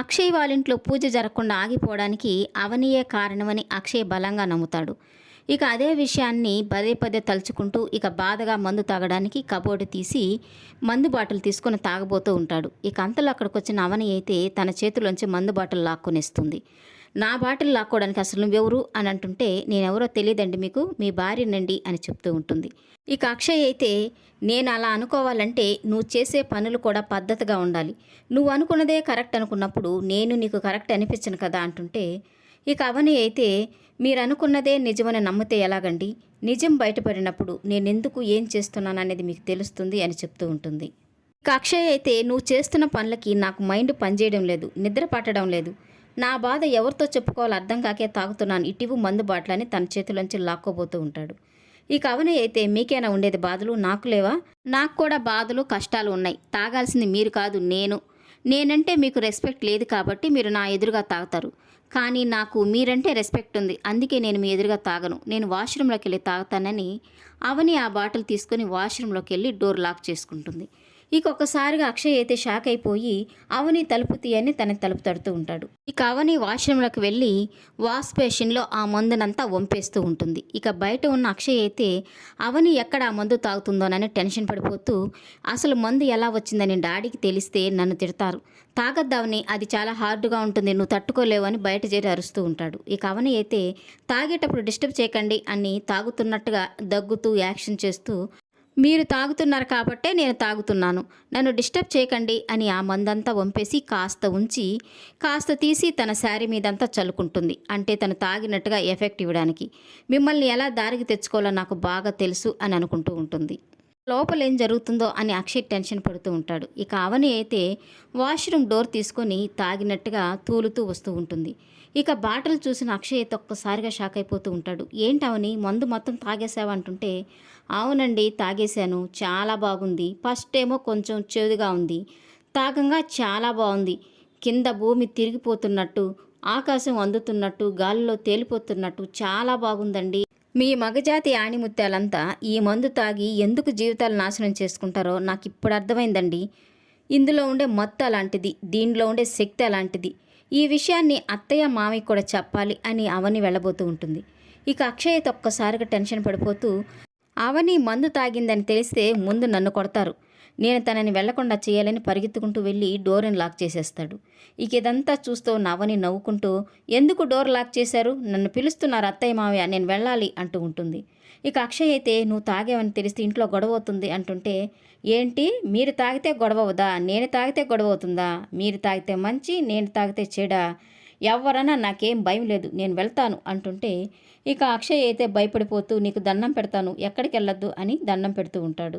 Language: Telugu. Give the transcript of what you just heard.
అక్షయ్ వాళ్ళింట్లో పూజ జరగకుండా ఆగిపోవడానికి అవనియే కారణమని అక్షయ్ బలంగా నమ్ముతాడు. ఇక అదే విషయాన్ని పదే పదే తలుచుకుంటూ ఇక బాధగా మందు తాగడానికి కబోర్డు తీసి మందు బాటిల్ తీసుకొని తాగబోతూ ఉంటాడు. ఇక అంతలో అక్కడికి వచ్చిన అవని అయితే తన చేతిలోంచి మందు బాటిల్ లాక్కునేస్తుంది. నా బాటిల్ లాక్కోవడానికి అసలు నువ్వెవరు అని అంటుంటే నేనెవరో తెలియదండి మీకు మీ భార్యనండి అని చెప్తూ ఉంటుంది. ఇక అక్షయ్ అయితే నేను అలా అనుకోవాలంటే నువ్వు చేసే పనులు కూడా పద్ధతిగా ఉండాలి. నువ్వు అనుకున్నదే కరెక్ట్ అనుకున్నప్పుడు నేను నీకు కరెక్ట్ అనిపించను కదా అంటుంటే ఇక అవని అయితే మీరు అనుకున్నదే నిజమని నమ్మితే ఎలాగండి? నిజం బయటపడినప్పుడు నేనెందుకు ఏం చేస్తున్నాను అనేది మీకు తెలుస్తుంది అని చెప్తూ ఉంటుంది. ఇక అక్షయ్ అయితే నువ్వు చేస్తున్న పనులకి నాకు మైండ్ పనిచేయడం లేదు నిద్ర పట్టడం లేదు. నా బాధ ఎవరితో చెప్పుకోవాలో అర్థం కాకే తాగుతున్నాను. ఇటీవు మందు బాటలని తన చేతిలోంచి లాక్కోబోతూ ఉంటాడు. ఇక అవని అయితే మీకైనా ఉండేది బాధలు? నాకు లేవా? నాకు కూడా బాధలు కష్టాలు ఉన్నాయి. తాగాల్సింది మీరు కాదు నేను. నేనంటే మీకు రెస్పెక్ట్ లేదు కాబట్టి మీరు నా ఎదురుగా తాగుతారు. కానీ నాకు మీరంటే రెస్పెక్ట్ ఉంది. అందుకే నేను మీ ఎదురుగా తాగను. నేను వాష్రూమ్లోకి వెళ్ళి తాగుతానని అవని ఆ బాటిల్ తీసుకొని వాష్రూమ్లోకి వెళ్ళి డోర్ లాక్ చేసుకుంటుంది. ఇక ఒక్కసారిగా అక్షయ్ అయితే షాక్ అయిపోయి అవని తలుపు తీయని తన తలుపు తడుతూ ఉంటాడు. ఇక అవని వాష్రూమ్లోకి వెళ్ళి వాష్ బేషన్లో ఆ మందునంతా వంపేస్తూ ఉంటుంది. ఇక బయట ఉన్న అక్షయ్ అయితే అవని ఎక్కడ ఆ మందు తాగుతుందోనని టెన్షన్ పడిపోతూ అసలు మందు ఎలా వచ్చిందని డాడీకి తెలిస్తే నన్ను తిడతారు. తాగద్దావని అది చాలా హార్డ్గా ఉంటుంది నువ్వు తట్టుకోలేవు అని బయట చేరి అరుస్తూ ఉంటాడు. ఇక అవని అయితే తాగేటప్పుడు డిస్టర్బ్ చేయకండి అని తాగుతున్నట్టుగా దగ్గుతూ యాక్షన్ చేస్తూ మీరు తాగుతున్నారు కాబట్టే నేను తాగుతున్నాను. నన్ను డిస్టర్బ్ చేయకండి అని ఆ మందంతా వంపేసి కాస్త ఉంచి కాస్త తీసి తన శారీ మీదంతా చల్లుకుంటుంది. అంటే తను తాగినట్టుగా ఎఫెక్ట్ ఇవ్వడానికి. మిమ్మల్ని ఎలా దారికి తెచ్చుకోవాలో నాకు బాగా తెలుసు అని అనుకుంటూ ఉంటుంది. లోపల ఏం జరుగుతుందో అని అక్షయ్ టెన్షన్ పడుతూ ఉంటాడు. ఇక అవని అయితే వాష్రూమ్ డోర్ తీసుకొని తాగినట్టుగా తూలుతూ వస్తూ ఉంటుంది. ఇక బాటలు చూసిన అక్షయ్ అయితే ఒక్కసారిగా షాక్ అయిపోతూ ఉంటాడు. ఏంటవని మందు మొత్తం తాగేసావా? అంటుంటే అవునండి తాగేశాను. చాలా బాగుంది. ఫస్ట్ ఏమో కొంచెం చేదుగా ఉంది. తాగంగా చాలా బాగుంది. కింద భూమి తిరిగిపోతున్నట్టు ఆకాశం అందుతున్నట్టు గాలిలో తేలిపోతున్నట్టు చాలా బాగుందండి. మీ మగజాతి ఆణిముత్యాలంతా ఈ మందు తాగి ఎందుకు జీవితాలు నాశనం చేసుకుంటారో నాకు ఇప్పుడు అర్థమైందండి. ఇందులో ఉండే మత్తు అలాంటిది దీనిలో ఉండే శక్తి అలాంటిది. ఈ విషయాన్ని అత్తయ్య మామయ్య కూడా చెప్పాలి అని అవని వెళ్ళబోతూ ఉంటుంది. ఇక అక్షయ్యత ఒక్కసారిగా టెన్షన్ పడిపోతూ అవని మందు తాగిందని తెలిస్తే ముందు నన్ను కొడతారు. నేను తనని వెళ్ళకుండా చేయాలని పరిగెత్తుకుంటూ వెళ్ళి డోర్ని లాక్ చేసేస్తాడు. ఇక ఇదంతా చూస్తూ నవ్వని నవ్వుకుంటూ ఎందుకు డోర్ లాక్ చేశారు? నన్ను పిలుస్తున్నారు అత్తయ్య మావయ్య నేను వెళ్ళాలి అంటూ ఉంటుంది. ఇక అక్షయ్ అయితే నువ్వు తాగేవని తెలిస్తే ఇంట్లో గొడవ అవుతుంది అంటుంటే ఏంటి? మీరు తాగితే గొడవ అవుదా? నేను తాగితే గొడవ అవుతుందా? మీరు తాగితే మంచి నేను తాగితే చెడా? ఎవరన్నా నాకేం భయం లేదు నేను వెళ్తాను అంటుంటే ఇక అక్షయ్ అయితే భయపడిపోతూ నీకు దండం పెడతాను ఎక్కడికి వెళ్ళొద్దు అని దండం పెడుతూ ఉంటాడు.